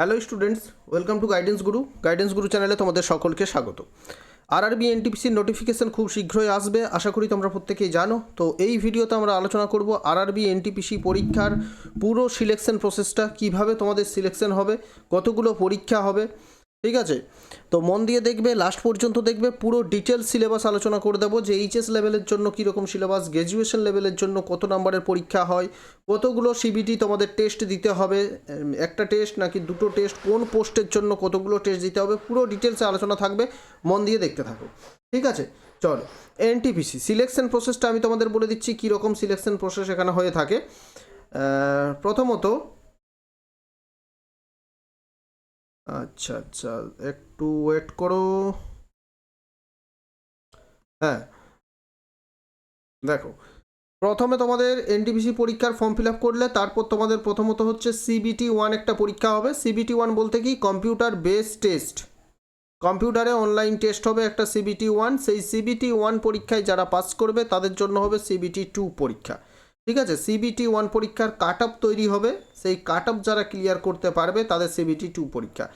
Hello students welcome to guidance Guru guidance Guru চ্যানেলে তোমাদের সকলকে স্বাগত। আর আরবি এনটিপিসির নোটিফিকেশন খুব শীঘ্রই আসবে। আশা করি তোমরা প্রত্যেকেই জানো। তো এই ভিডিওতে আমরা আলোচনা করব আরআরবি এনটিপিসি পরীক্ষার পুরো সিলেকশন প্রসেসটা কীভাবে তোমাদের সিলেকশন হবে, কতগুলো পরীক্ষা হবে ঠিক আছে? তো মন দিয়ে দেখবে লাস্ট পর্যন্ত দেখবে, পুরো ডিটেলস সিলেবাস আলোচনা করে দেবো যে এইচএস লেভেলের জন্য কীরকম সিলেবাস গ্র্যাজুয়েশন লেভেলের জন্য কত নাম্বারের পরীক্ষা হয়, কতগুলো সিবিটি তোমাদের টেস্ট দিতে হবে, একটা টেস্ট নাকি দুটো টেস্ট কোন পোস্টের জন্য কতগুলো টেস্ট দিতে হবে, পুরো ডিটেলসে আলোচনা থাকবে, মন দিয়ে দেখতে থাকো। ঠিক আছে? চলো এনটিপিসি সিলেকশন প্রসেসটা আমি তোমাদের বলে দিচ্ছি কীরকম সিলেকশন প্রসেস এখানে হয়ে থাকে। প্রথমত আচ্ছা আচ্ছা একটু ওয়েট করো। হ্যাঁ। দেখো, প্রথমে তোমাদের এনটিপিসি পরীক্ষার ফর্ম ফিল আপ করলে, তারপর তোমাদের প্রথমত হচ্ছে সিবিটি ওয়ান একটা পরীক্ষা হবে। সিবিটি ওয়ান বলতে কি? কম্পিউটার বেস টেস্ট কম্পিউটারে অনলাইন টেস্ট হবে একটা সিবিটি ওয়ান সেই সিবিটি ওয়ান পরীক্ষায় যারা পাস করবে, তাদের জন্য হবে সিবিটি টু পরীক্ষা। ঠিক আছে সিবিটি ওয়ান পরীক্ষার কাট আপ তৈরি হবে। সেই কাট আপ যারা ক্লিয়ার করতে পারবে, তাদের সিবিটি টু পরীক্ষা।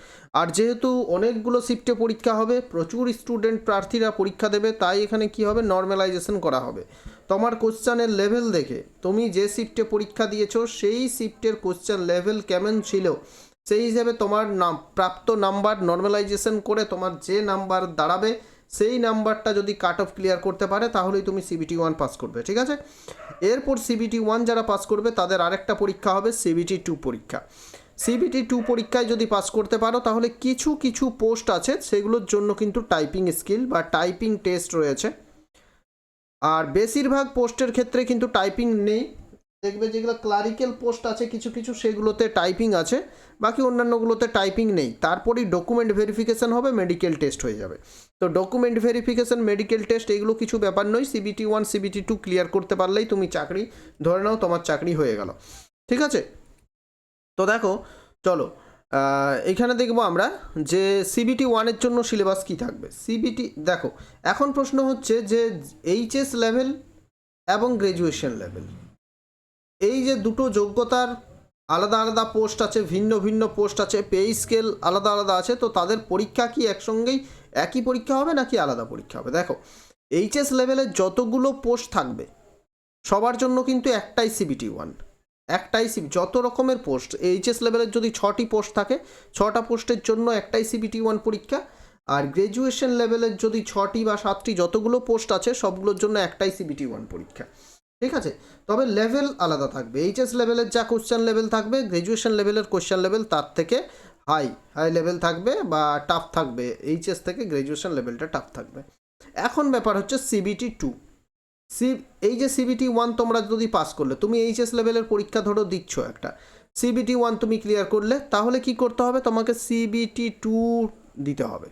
আর যেহেতু অনেকগুলো শিফটে পরীক্ষা হবে, প্রচুর স্টুডেন্ট প্রার্থীরা পরীক্ষা দেবে, তাই এখানে কি হবে? নর্মালাইজেশন করা হবে। তোমার কোশ্চানের লেভেল দেখে, তুমি যে শিফটে পরীক্ষা দিয়েছ, সেই শিফটের কোশ্চেন লেভেল কেমন ছিল? সেই হিসাবে তোমার নাম, প্রাপ্ত নাম্বার নর্মালাইজেশন করে তোমার যে নাম্বার দাঁড়াবে সেই নাম্বারটা যদি কাট অফ ক্লিয়ার করতে পারে, তাহলেই তুমি সিবিটি ওয়ান পাস করবে, ঠিক আছে? এরপর সিবিটি ওয়ান যারা পাস করবে, তাদের আরেকটা পরীক্ষা হবে সিবিটি টু পরীক্ষা। সিবিটি টু পরীক্ষায় যদি পাস করতে পারো, তাহলে কিছু কিছু পোস্ট আছে, সেগুলোর জন্য কিন্তু টাইপিং স্কিল বা টাইপিং টেস্ট রয়েছে। আর বেশিরভাগ পোস্টের ক্ষেত্রে কিন্তু টাইপিং নেই। দেখবে যেগুলো ক্লারিক্যাল পোস্ট আছে, কিছু কিছু সেগুলোতে টাইপিং আছে, বাকি অন্যান্যগুলোতে টাইপিং নেই। তারপরেই ডকুমেন্ট ভেরিফিকেশন হবে মেডিকেল টেস্ট হয়ে যাবে। তো ডকুমেন্ট ভেরিফিকেশন মেডিকেল টেস্ট এগুলো কিছু ব্যাপার নয়। CBT one CBT two clear করতে পারলেই তুমি চাকরি ধরে নাও, তোমার চাকরি হয়ে গেল। ঠিক আছে? তো দেখো, চলো এখানে দেখব আমরা যে সিবিটি ওয়ানের জন্য সিলেবাস কী থাকবে। সিবিটি দেখো, এখন প্রশ্ন হচ্ছে যে এইচএস লেভেল এবং গ্র্যাজুয়েশন লেভেল এই যে দুটো যোগ্যতার আলাদা আলাদা পোস্ট আছে, ভিন্ন ভিন্ন পোস্ট আছে, পে স্কেল আলাদা আলাদা আছে, তো তাদের পরীক্ষা কি একসঙ্গেই একই পরীক্ষা হবে নাকি আলাদা পরীক্ষা হবে? দেখো এইচএস লেভেলের যতগুলো পোস্ট থাকবে, সবার জন্য কিন্তু একটাই সিবিটি ওয়ান একটাই সিবি যত রকমের পোস্ট এইচএস লেভেলের যদি ছটি পোস্ট থাকে, ছটা পোস্টের জন্য একটাই সিবিটি ওয়ান পরীক্ষা, আর গ্র্যাজুয়েশন লেভেলের যদি ছটি বা সাতটি যতগুলো পোস্ট আছে, সবগুলোর জন্য একটাই সিবিটি ওয়ান পরীক্ষা। ঠিক আছে? তবে লেভেল আলাদা থাকবে। এইচএস লেভেলের যা কোশ্চেন লেভেল থাকবে গ্র্যাজুয়েশন লেভেলের কোশ্চেন লেভেল তার থেকে হাই হাই লেভেল থাকবে বা টাফ থাকবে। এইচএস থেকে গ্র্যাজুয়েশন লেভেলটা টাফ থাকবে। এখন ব্যাপার হচ্ছে সিবিটি টু সি এই যে সিবিটি ওয়ান তোমরা যদি পাস করলে, তুমি এইচএস লেভেলের পরীক্ষা ধরো, দিচ্ছ একটা। সিবিটি ওয়ান তুমি ক্লিয়ার করলে, তাহলে কি করতে হবে? তোমাকে সিবিটি টু দিতে হবে।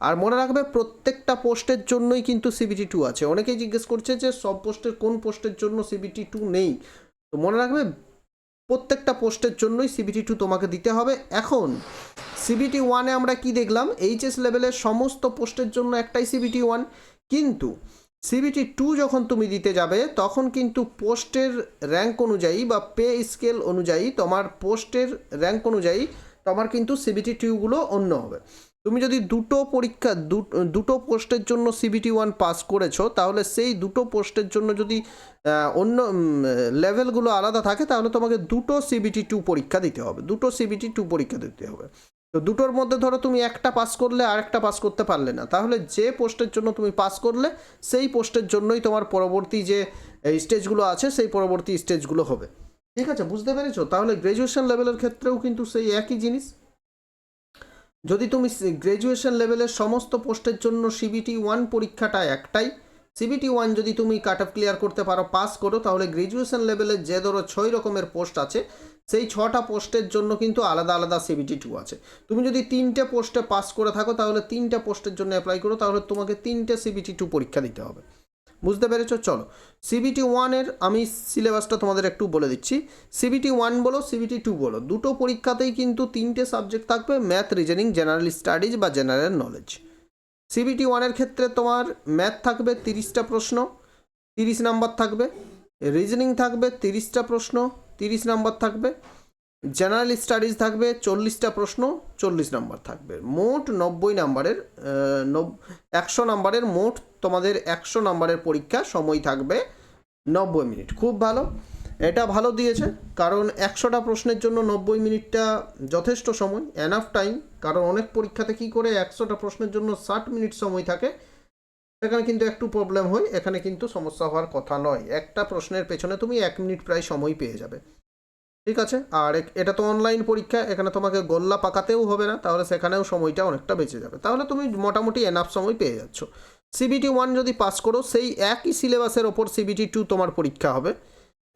আর মনে রাখবে প্রত্যেকটা পোস্টের জন্যই কিন্তু সিবিটি টু আছে। অনেকেই জিজ্ঞেস করছে যে সব পোস্টের কোন পোস্টের জন্য সিবিটি টু নেই। তো মনে রাখবে প্রত্যেকটা পোস্টের জন্যই সিবিটি টু তোমাকে দিতে হবে। এখন সিবিটি ওয়ানে আমরা কি দেখলাম? এইচএস লেভেলের সমস্ত পোস্টের জন্য একটাই সিবিটি ওয়ান কিন্তু সিবিটি টু যখন তুমি দিতে যাবে, তখন কিন্তু পোস্টের র্যাঙ্ক অনুযায়ী বা পে স্কেল অনুযায়ী তোমার পোস্টের র্যাঙ্ক অনুযায়ী তোমার কিন্তু সিবিটি টুগুলো অন্য হবে। তুমি যদি দুটো পরীক্ষা দুটো পোস্টের জন্য সিবিটি ওয়ান পাস করেছ, তাহলে সেই দুটো পোস্টের জন্য যদি অন্য লেভেলগুলো আলাদা থাকে, তাহলে তোমাকে দুটো সিবিটি টু পরীক্ষা দিতে হবে। দুটো সিবিটি টু পরীক্ষা দিতে হবে। তো দুটোর মধ্যে ধরো তুমি একটা পাস করলে, আর একটা পাস করতে পারলে না। তাহলে যে পোস্টের জন্য তুমি পাস করলে, সেই পোস্টের জন্যই তোমার পরবর্তী যে স্টেজগুলো আছে, সেই পরবর্তী স্টেজগুলো হবে। ঠিক আছে, বুঝতে পেরেছ? তাহলে গ্র্যাজুয়েশন লেভেলের ক্ষেত্রেও কিন্তু সেই একই জিনিস। যদি তুমি গ্র্যাজুয়েশন লেভেলের সমস্ত পোস্টের জন্য সিবিটি ওয়ান পরীক্ষাটা একটাই সিবিটি ওয়ান যদি তুমি কাট অফ ক্লিয়ার করতে পারো পাস করো, তাহলে গ্র্যাজুয়েশন লেভেলের যে ধরো ছয় রকমের পোস্ট আছে, সেই ছটা পোস্টের জন্য কিন্তু আলাদা আলাদা সিবিটি টু আছে। তুমি যদি তিনটে পোস্টে পাস করে থাকো, তাহলে তিনটে পোস্টের জন্য অ্যাপ্লাই করো, তাহলে তোমাকে তিনটে সিবিটি টু পরীক্ষা দিতে হবে। বুঝতে পেরেছ? চলো। সিবিটি ওয়ানের আমি সিলেবাসটা তোমাদের একটু বলে দিচ্ছি। সিবিটি ওয়ান বলো সিবিটি টু বলো। দুটো পরীক্ষাতেই কিন্তু তিনটে সাবজেক্ট থাকবে ম্যাথ রিজনিং জেনারেল স্টাডিজ বা জেনারেল নলেজ সিবিটি ওয়ানের ক্ষেত্রে তোমার ম্যাথ থাকবে তিরিশটা প্রশ্ন, তিরিশ নাম্বার থাকবে। রিজনিং থাকবে তিরিশটা প্রশ্ন, তিরিশ নাম্বার থাকবে। জেনারেল স্টাডিজ থাকবে চল্লিশটা প্রশ্ন, চল্লিশ নাম্বার থাকবে। মোট নব্বই নাম্বারের একশো নাম্বারের মোট তোমাদের একশো নাম্বারের পরীক্ষা সময় থাকবে নব্বই মিনিট। খুব ভালো। এটা ভালো দিয়েছে, কারণ একশোটা প্রশ্নের জন্য নব্বই মিনিটটা যথেষ্ট সময় এনাফ টাইম কারণ অনেক পরীক্ষাতে কী করে একশোটা প্রশ্নের জন্য ষাট মিনিট সময় থাকে, এখানে কিন্তু একটু প্রবলেম হয়, এখানে কিন্তু সমস্যা হওয়ার কথা নয়। একটা প্রশ্নের পেছনে তুমি এক মিনিট প্রায় সময় পেয়ে যাবে। ঠিক আছে? আর এটা তো অনলাইন পরীক্ষা, এখানে তোমাকে গোল্লা পাকাতেও হবে না, তাহলে সেখানেও সময়টা অনেকটা বেঁচে যাবে। তাহলে তুমি মোটামুটি এনাফ সময় পেয়ে যাচ্ছ। সিবিটি ওয়ান যদি পাস করো, সেই একই সিলেবাসের ওপর সিবিটি টু তোমার পরীক্ষা হবে।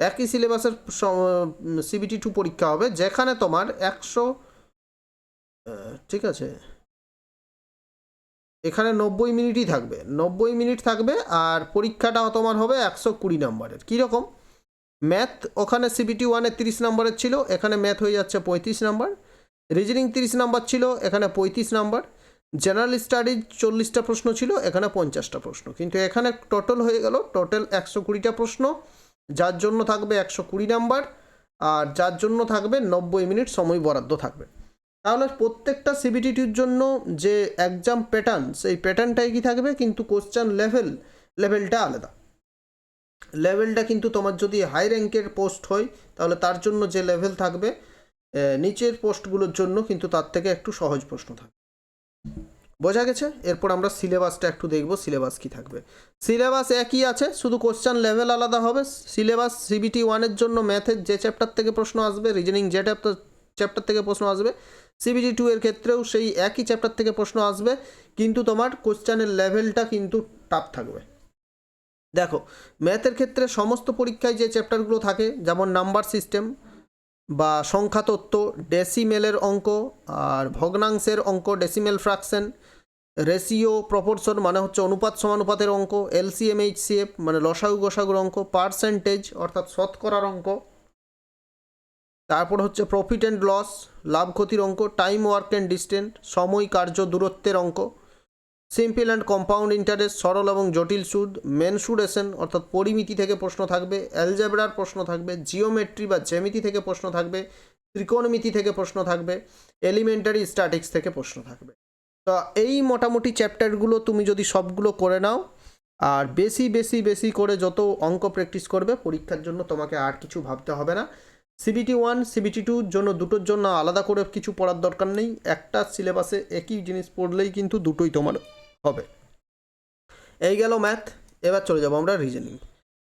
একই সিলেবাসের সিবিটি টু পরীক্ষা হবে, যেখানে তোমার একশো ঠিক আছে। এখানে নব্বই মিনিটই থাকবে। নব্বই মিনিট থাকবে আর পরীক্ষাটা তোমার হবে একশো কুড়ি নম্বরের। কীরকম? ম্যাথ ওখানে সিবিটি ওয়ানে তিরিশ নম্বরের ছিল, এখানে ম্যাথ হয়ে যাচ্ছে পঁয়ত্রিশ নাম্বার। রিজনিং তিরিশ নাম্বার ছিল, এখানে পঁয়ত্রিশ নাম্বার। জেনারেল স্টাডিজ চল্লিশটা প্রশ্ন ছিল, এখানে পঞ্চাশটা প্রশ্ন। কিন্তু এখানে টোটাল হয়ে গেল টোটাল একশো কুড়িটা প্রশ্ন। যার জন্য থাকবে একশো কুড়ি নাম্বার আর যার জন্য থাকবে নব্বই মিনিট সময় বরাদ্দ থাকবে। তাহলে প্রত্যেকটা সিবিটিটির জন্য যে এক্সাম প্যাটার্ন সেই প্যাটার্নটাই কি থাকবে? কিন্তু কোশ্চেন লেভেল লেভেলটা আলাদা। লেভেলটা কিন্তু তোমার যদি হাই র্যাঙ্কের পোস্ট হয়, তাহলে তার জন্য যে লেভেল থাকবে নিচের পোস্টগুলোর জন্য কিন্তু তার থেকে একটু সহজ প্রশ্ন থাকবে। বোঝা গেছে? এরপর আমরা সিলেবাসটা একটু দেখব, সিলেবাস কি থাকবে। সিলেবাস একই আছে, শুধু কোশ্চেন লেভেল আলাদা হবে। সিলেবাস সিবিটি ওয়ানের জন্য ম্যাথের যে চ্যাপ্টার থেকে প্রশ্ন আসবে রিজনিং যে চ্যাপ্টার চ্যাপ্টার থেকে প্রশ্ন আসবে সিবিটি টু এর ক্ষেত্রেও সেই একই চ্যাপ্টার থেকে প্রশ্ন আসবে, কিন্তু তোমার কোশ্চেনের লেভেলটা কিন্তু টাফ থাকবে। দেখো ম্যাথের ক্ষেত্রে সমস্ত পরীক্ষায় যে চ্যাপ্টারগুলো থাকে, যেমন নাম্বার সিস্টেম বা সংখ্যা তত্ত্ব ডেসিমেলের অঙ্ক, আর ভগ্নাংশের অঙ্ক ডেসিমেল ফ্র্যাকশন রেশিও প্রপোর্শন মানে হচ্ছে অনুপাত সমানুপাতের অঙ্ক এলসিএম এইচসিএফ মানে লসাগু গোসাগুর অঙ্ক, পার্সেন্টেজ অর্থাৎ শতকরার অঙ্ক। তারপর হচ্ছে প্রফিট অ্যান্ড লস, লাভ ক্ষতির অঙ্ক, টাইম, ওয়ার্ক অ্যান্ড ডিস্টেন্স, সময়, কার্য, দূরত্বের অঙ্ক। সিম্পল অ্যান্ড কম্পাউন্ড ইন্টারেস্ট, সরল এবং জটিল সুদ, মেনসুরেশন অর্থাৎ পরিমিতি থেকে প্রশ্ন থাকবে, অ্যালজেব্রার প্রশ্ন থাকবে, জিওমেট্রি বা জ্যামিতি থেকে প্রশ্ন থাকবে, ত্রিকোণমিতি থেকে প্রশ্ন থাকবে, এলিমেন্টারি স্ট্যাটিক্স থেকে প্রশ্ন থাকবে। তো এই মোটামুটি চ্যাপ্টারগুলো তুমি যদি সবগুলো করে নাও, আর বেশি বেশি বেশি করে যত অঙ্ক প্র্যাকটিস করবে, পরীক্ষার জন্য তোমাকে আর কিছু ভাবতে হবে না। সিবিটি ওয়ান সিবিটি টুর জন্য দুটোর জন্য আলাদা করে কিছু পড়ার দরকার নেই। একটা সিলেবাসে একই জিনিস পড়লেই কিন্তু দুটোই তোমার হবে। এই গেল ম্যাথ এবার চলে যাব আমরা রিজনিং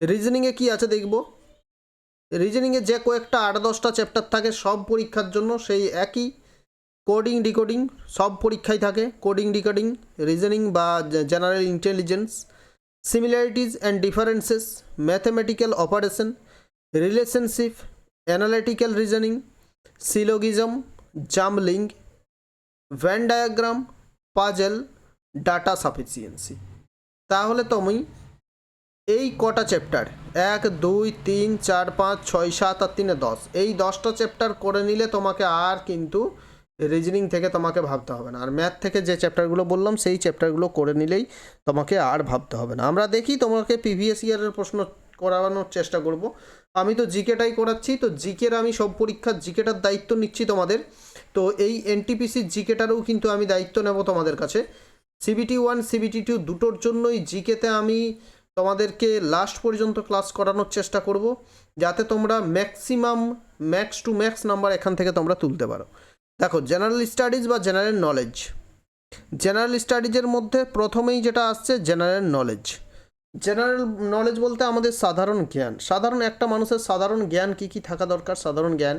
রিজনিংয়ে কি আছে দেখব? রিজনিংয়ে যে কয়েকটা আট দশটা চ্যাপ্টার থাকে, সব পরীক্ষার জন্য সেই একই কোডিং ডিকোডিং সব পরীক্ষায় থাকে। কোডিং ডিকোডিং রিজনিং বা general intelligence similarities and differences mathematical operation relationship analytical reasoning syllogism jumbling Venn diagram puzzle data sufficiency তাহলে তুমি এই কটা চ্যাপ্টার এক, দুই, তিন, চার, পাঁচ, ছয়, সাত আর তিনে দশ, এই দশটা চ্যাপ্টার করে নিলে তোমাকে আর কিন্তু রিজনিং থেকে তোমাকে ভাবতে হবে না। আর ম্যাথ থেকে যে চ্যাপ্টারগুলো বললাম, সেই চ্যাপ্টারগুলো করে নিলেই তোমাকে আর ভাবতে হবে না। আমরা দেখি তোমাকে প্রিভিয়াস ইয়ারের প্রশ্ন করানোর চেষ্টা করব। আমি তো জিকেটাই করাচ্ছি, তো জিকের আমি সব পরীক্ষার জিকেটার দায়িত্ব নিচ্ছি তোমাদের। তো এই এনটিপিসির জিকেটারও কিন্তু আমি দায়িত্ব নেব তোমাদের কাছে। সিবিটি ওয়ান সিবিটি টু দুটোর জন্যই জিকেতে আমি তোমাদেরকে লাস্ট পর্যন্ত ক্লাস করানোর চেষ্টা করব। যাতে তোমরা maximum max to max number এখান থেকে তোমরা তুলতে পারো। দেখো জেনারেল স্টাডিজ বা জেনারেল নলেজ জেনারেল স্টাডিজের মধ্যে প্রথমেই যেটা আসছে জেনারেল নলেজ জেনারেল নলেজ বলতে আমাদের সাধারণ জ্ঞান। সাধারণ একটা মানুষের সাধারণ জ্ঞান কি কি থাকা দরকার? সাধারণ জ্ঞান।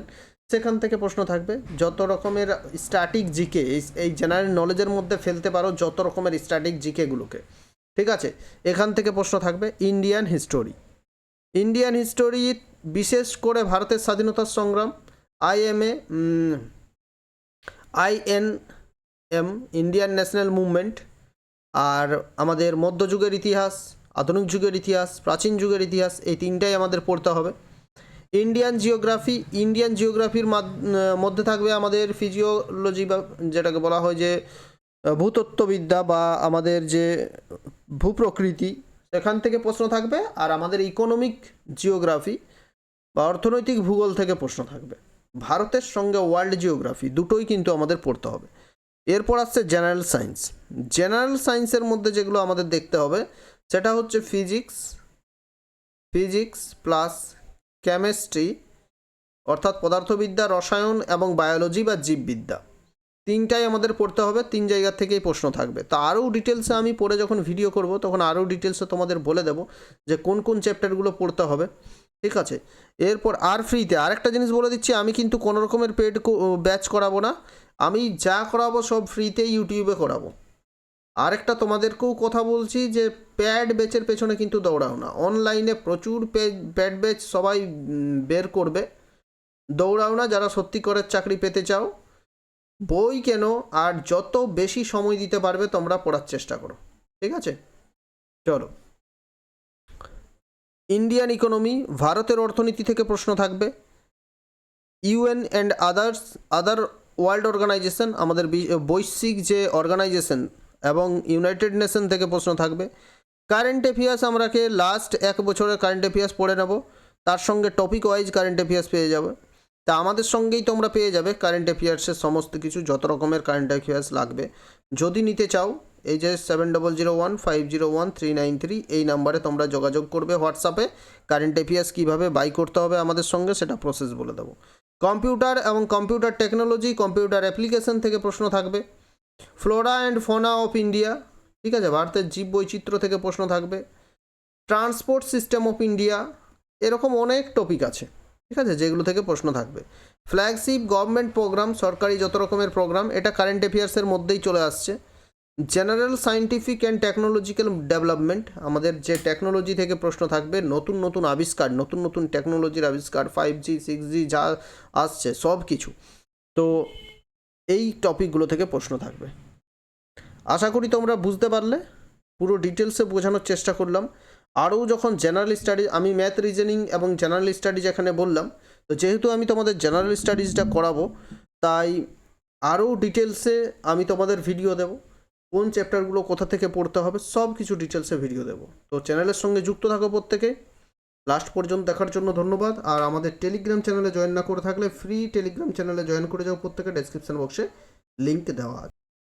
সেখান থেকে প্রশ্ন থাকবে, যত রকমের স্ট্যাটিক জিকে, এই জেনারেল নলেজের মধ্যে ফেলতে পারো যত রকমের স্ট্যাটিক জিকেগুলোকে ঠিক আছে? এখান থেকে প্রশ্ন থাকবে ইন্ডিয়ান হিস্টোরি ইন্ডিয়ান হিস্টোরি বিশেষ করে ভারতের স্বাধীনতার সংগ্রাম IMA IN M, Indian national movement, আর আমাদের মধ্যযুগের ইতিহাস, আধুনিক যুগের ইতিহাস, প্রাচীন যুগের ইতিহাস, এই তিনটাই আমাদের পড়তে হবে। ইন্ডিয়ান জিওগ্রাফি, ইন্ডিয়ান জিওগ্রাফির মধ্যে থাকবে আমাদের ফিজিওলজি বা যেটাকে বলা হয় যে ভূতত্ত্ববিদ্যা বা আমাদের যে ভূপ্রকৃতি, সেখান থেকে প্রশ্ন থাকবে, আর আমাদের ইকোনমিক জিওগ্রাফি বা অর্থনৈতিক ভূগোল থেকে প্রশ্ন থাকবে। ভারতের সঙ্গে ওয়ার্ল্ড জিওগ্রাফি দুটোই কিন্তু আমাদের পড়তে হবে। এরপর আসছে জেনারেল সায়েন্স। জেনারেল সায়েন্সের মধ্যে যেগুলো আমাদের দেখতে হবে, সেটা হচ্ছে ফিজিক্স ফিজিক্স প্লাস কেমিস্ট্রি, অর্থাৎ পদার্থবিদ্যা, রসায়ন এবং বায়োলজি বা জীববিদ্যা। তিনটাই আমাদের পড়তে হবে, তিন জায়গা থেকেই প্রশ্ন থাকবে। তা আরও ডিটেলসে আমি পরে যখন ভিডিও করব, তখন আরও ডিটেলসে তোমাদের বলে দেব যে কোন কোন চ্যাপ্টারগুলো পড়তে হবে। ঠিক আছে? এরপর আর ফ্রিতে আরেকটা জিনিস বলে দিচ্ছি, আমি কিন্তু কোনো রকমের পেড ব্যাচ করাবো না। আমি যা করাবো সব ফ্রিতেই ইউটিউবে করাবো। আরেকটা তোমাদেরকেও কথা বলছি যে প্যাড ব্যাচের পেছনে কিন্তু দৌড়াও না। অনলাইনে প্রচুর প্যাড ব্যাচ সবাই বের করবে। দৌড়াও না, যারা সত্যি করে চাকরি পেতে চাও। বই কেন, আর যত বেশি সময় দিতে পারবে, তোমরা পড়ার চেষ্টা করো। ঠিক আছে? চলো। ইন্ডিয়ান ইকোনমি ভারতের অর্থনীতি থেকে প্রশ্ন থাকবে। UN and others other world organization আমাদের বৈশ্বিক যে অর্গানাইজেশন এবং ইউনাইটেড নেশন থেকে প্রশ্ন থাকবে। কারেন্ট অ্যাফেয়ার্স আমরাকে লাস্ট এক বছরের কারেন্ট অ্যাফেয়ার্স পড়ে নেব। তার সঙ্গে টপিক ওয়াইজ কারেন্ট অ্যাফেয়ার্স পেয়ে যাবে। তা আমাদের সঙ্গেই তোমরা পেয়ে যাবে। কারেন্ট অ্যাফেয়ার্সের সমস্ত কিছু, যত রকমের কারেন্ট অ্যাফেয়ার্স লাগবে। যদি নিতে চাও এই যে seven double zero one five zero one three nine three এই নাম্বারে তোমরা যোগাযোগ করবে হোয়াটসঅ্যাপে। কারেন্ট অ্যাফেয়ার্স কীভাবে বাই করতে হবে আমাদের সঙ্গে সেটা প্রসেস বলে দেবো। কম্পিউটার এবং কম্পিউটার টেকনোলজি, কম্পিউটার অ্যাপ্লিকেশন থেকে প্রশ্ন থাকবে। Flora and fauna of India, ঠিক আছে? ভারতের জীব বৈচিত্র্য থেকে প্রশ্ন থাকবে। ট্রান্সপোর্ট সিস্টেম অফ ইন্ডিয়া, এরকম অনেক টপিক আছে, ঠিক আছে? যেগুলো থেকে প্রশ্ন থাকবে। ফ্ল্যাগশিপ গভর্নমেন্ট প্রোগ্রাম, সরকারি যত রকমের প্রোগ্রাম, এটা কারেন্ট অ্যাফেয়ার্সের মধ্যেই চলে আসছে। General scientific and technological development আমাদের যে টেকনোলজি থেকে প্রশ্ন থাকবে, নতুন নতুন আবিষ্কার, নতুন নতুন টেকনোলজির আবিষ্কার ফাইভ জি সিক্স জি যা আসছে, সব কিছু। তো এই টপিকগুলো থেকে প্রশ্ন থাকবে। আশা করি তোমরা বুঝতে পারলে, পুরো ডিটেলসে বোঝানোর চেষ্টা করলাম। আরও যখন জেনারেল স্টাডিজ আমি ম্যাথ রিজনিং এবং জেনারেল স্টাডিজ এখানে বললাম, তো যেহেতু আমি তোমাদের জেনারেল স্টাডিজটা করাবো, তাই আরও ডিটেলসে আমি তোমাদের ভিডিও দেব। কোন চ্যাপ্টারগুলো কোথা থেকে পড়তে হবে সব কিছু ডিটেলসে ভিডিও দেবো। তো চ্যানেলের সঙ্গে যুক্ত থাকো প্রত্যেকে। লাস্ট পর্যন্ত দেখার জন্য ধন্যবাদ। আর আমাদের টেলিগ্রাম চ্যানেলে জয়েন না করে থাকলে ফ্রি টেলিগ্রাম চ্যানেলে জয়েন করে যাও প্রত্যেকে। ডেসক্রিপশন বক্সে লিঙ্ক দেওয়া আছে।